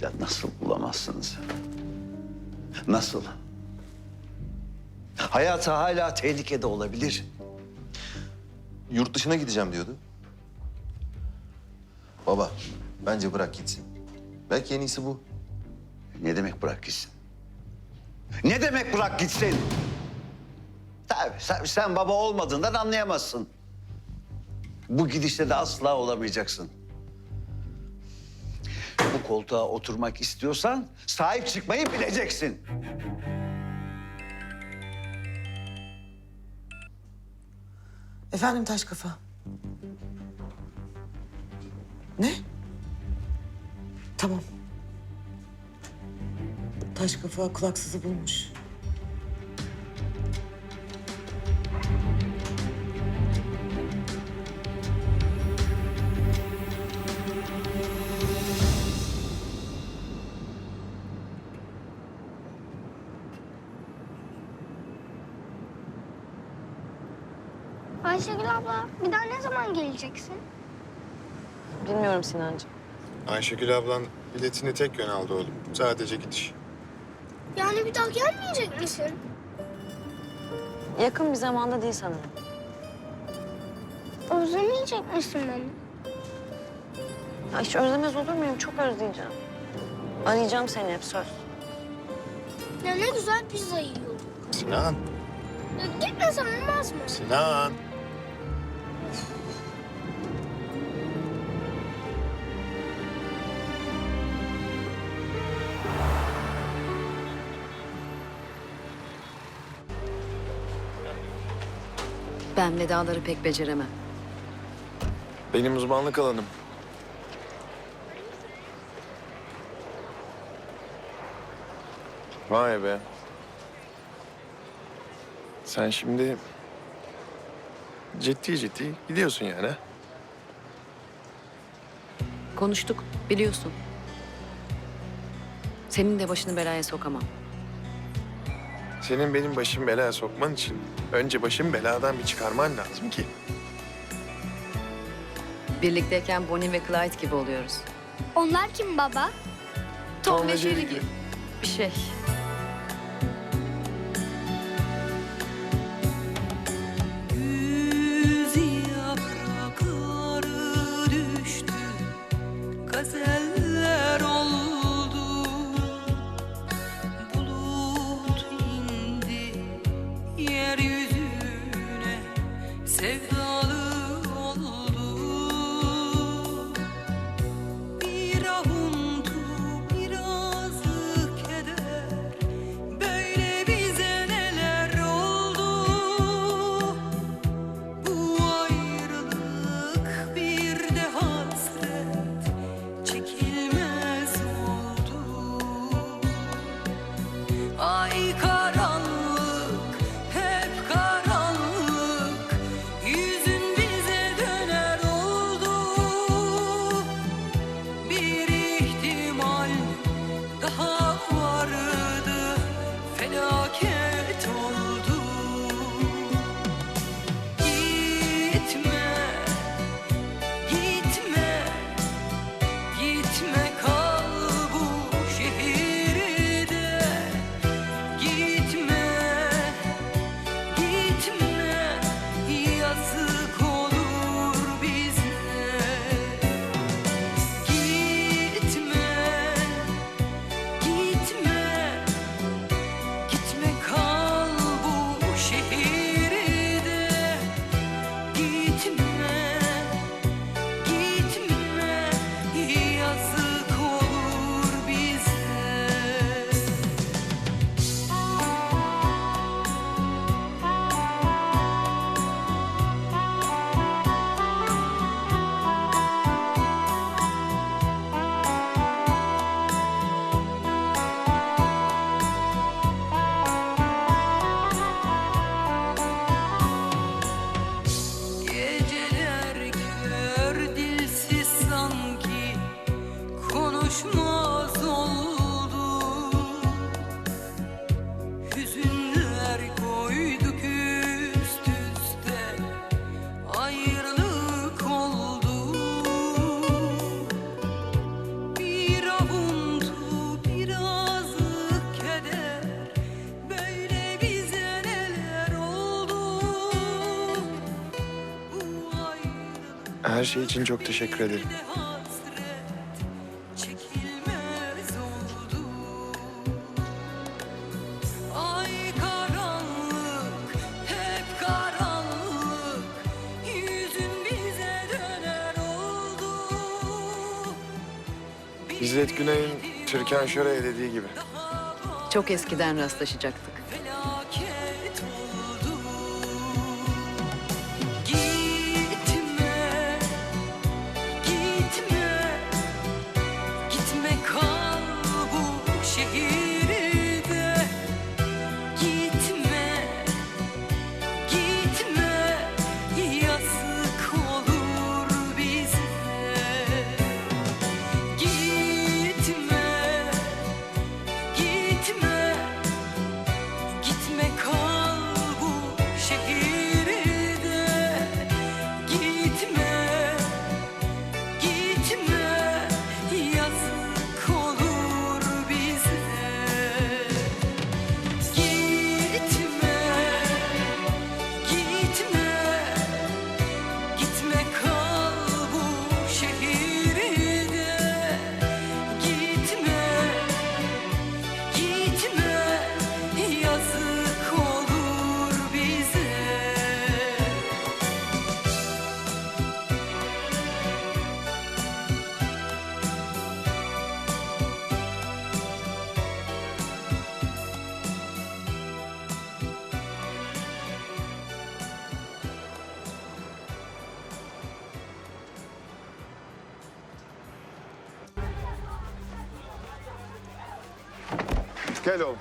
Ya nasıl bulamazsınız? Nasıl? Hayatı hala tehlikede olabilir. Yurt dışına gideceğim diyordu. Baba, bence bırak gitsin. Belki en iyisi bu. Ne demek bırak gitsin? Ne demek bırak gitsin? Tabii sen, sen baba olmadığından anlayamazsın. Bu gidişle de asla olamayacaksın. Bu koltuğa oturmak istiyorsan sahip çıkmayı bileceksin. Efendim taş kafa. Ne? Tamam. Taş kafa kulaksızı bulmuş. Abla bir daha ne zaman geleceksin? Bilmiyorum Sinancığım. Ayşegül ablan biletini tek yön aldı oğlum. Sadece gidiş. Yani bir daha gelmeyecek misin? Yakın bir zamanda değil sanırım. Özlemeyecek misin beni? Ya hiç özlemez olur muyum? Çok özleyeceğim. Arayacağım seni hep söz. Ya ne güzel pizza yiyorduk. Sinan, Ya gitmesen olmaz mı? Sinan. Ben vedaları pek beceremem. Benim uzmanlık alanım. Vay be. Sen şimdi ciddi ciddi gidiyorsun yani. ha? Konuştuk, biliyorsun. Senin de başını belaya sokamam. Senin benim başım belaya sokman için önce başım beladan bir çıkarman lazım ki. Birlikteyken Bonnie ve Clyde gibi oluyoruz. Onlar kim baba? Tom ve Jerry gibi. Bir şey. konuşmaz oldu Hüzünler koyduk üst üste. Ayrılık oldu. Bir avuntu biraz keder. Böyle bize neler oldu? Her şey için çok teşekkür ederim. İzzet Güney'in Türkan Şoray'a dediği gibi. Çok eskiden rastlaşacaktık. Gel oğlum.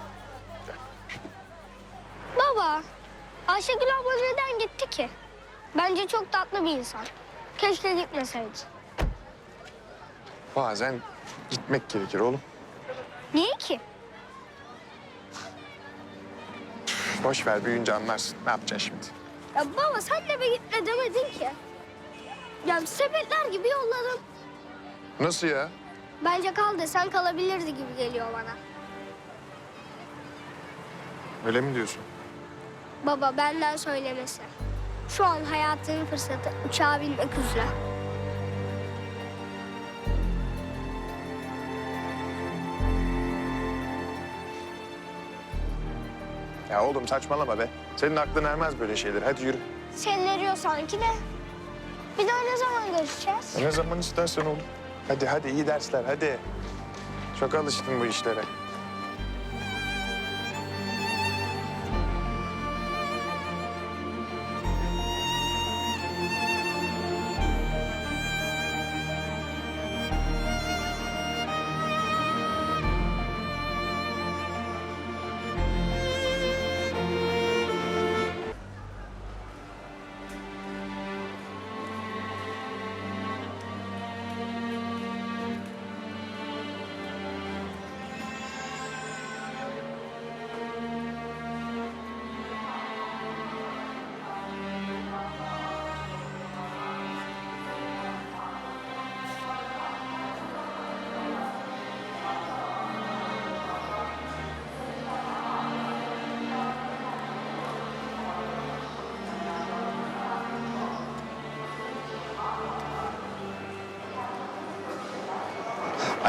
Baba, Ayşegül abla neden gitti ki? Bence çok tatlı bir insan. Keşke gitmeseydi. Bazen gitmek gerekir oğlum. Niye ki? Boş ver büyüyünce anlarsın. Ne yapacaksın şimdi? Ya baba sen de bir gitme demedin ki. Ya sepetler gibi yolladım. Nasıl ya? Bence kal desen kalabilirdi gibi geliyor bana. Öyle mi diyorsun? Baba benden söylemesi. Şu an hayatının fırsatı uçağa binmek üzere. Ya oğlum saçmalama be. Senin aklın ermez böyle şeyler. Hadi yürü. Sen eriyor sanki de. Bir daha ne zaman görüşeceğiz? Ya Ne zaman istersen oğlum. Hadi hadi iyi dersler hadi. Çok alıştın bu işlere.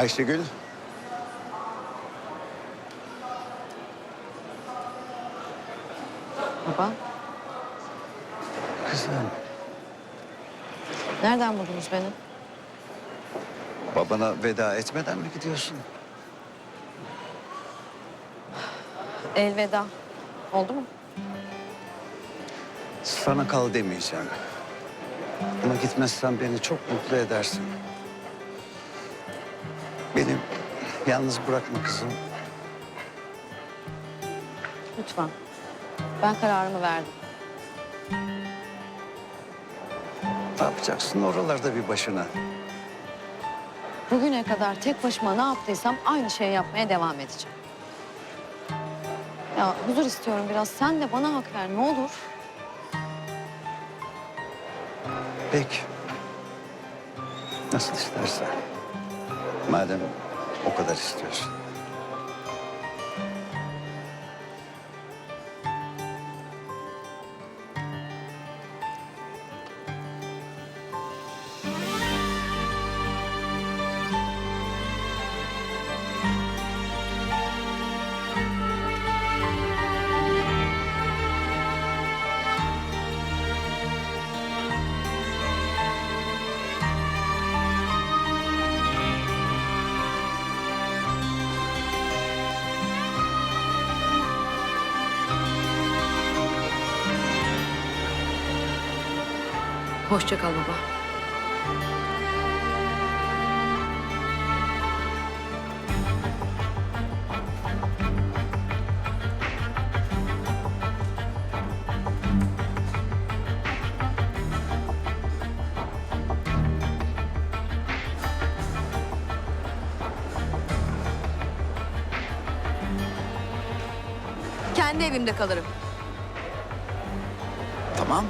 Ayşegül. Baba, Kızım. nereden buldunuz beni? Babana veda etmeden mi gidiyorsun? Elveda. Oldu mu? Sana kal demeyeceğim. Ama gitmezsen beni çok mutlu edersin. Beni yalnız bırakma kızım. Lütfen. Ben kararımı verdim. Ne yapacaksın oralarda bir başına? Bugüne kadar tek başıma ne yaptıysam aynı şeyi yapmaya devam edeceğim. Ya huzur istiyorum biraz. Sen de bana hak ver ne olur. Peki. Nasıl istersen. Madem o kadar istiyorsun. Hoşça kal baba. Kendi evimde kalırım. Tamam.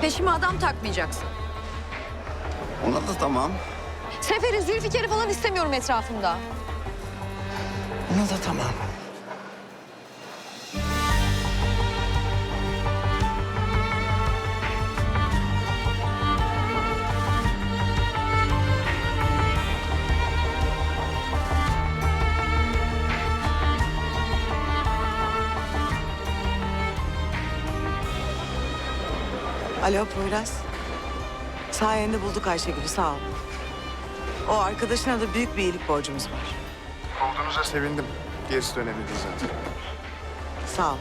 Peşime adam takmayacaksın. Ona da tamam. Sefer'i, Zülfikar'ı falan istemiyorum etrafımda. Ona da tamam. Alo Poyraz. Sayende bulduk Ayşegül'ü sağ ol. O arkadaşına da büyük bir iyilik borcumuz var. Olduğunuza sevindim. Gerisi önemli değil zaten. Sağ ol.